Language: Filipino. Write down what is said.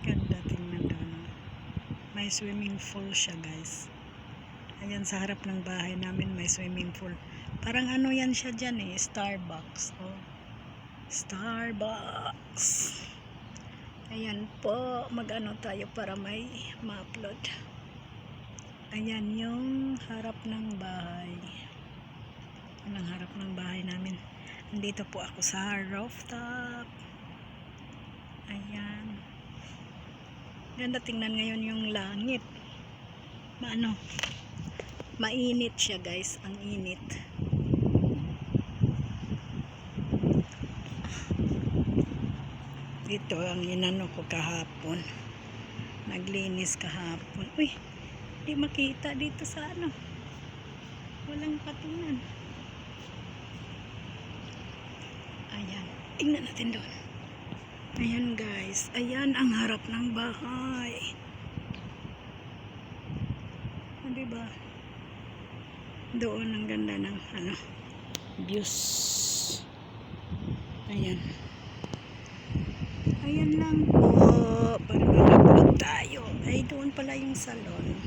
Ganda tingnan doon. May swimming pool siya guys. Ayan sa harap ng bahay namin may swimming pool. Parang ano yan siya dyan eh. Starbucks. Oh. Starbucks. Ayan po. Mag-ano tayo para may ma-upload. Ayan yung harap ng bahay. Ang harap ng bahay namin. Nandito po ako sa rooftop. Ayan. Ganda tingnan ngayon yung langit. Maano? Mainit siya guys. Ang init. Dito ang inano ko kahapon. Naglinis kahapon. Uy, di makita dito sa ano. Walang patungan. Ayan. Tingnan natin doon. Ayan guys. Ayan ang harap ng bahay. Ah, diba? Doon ang ganda ng ano views. Ayan. Ayan lang po. Para makapulog tayo. Ay, doon pala yung salon.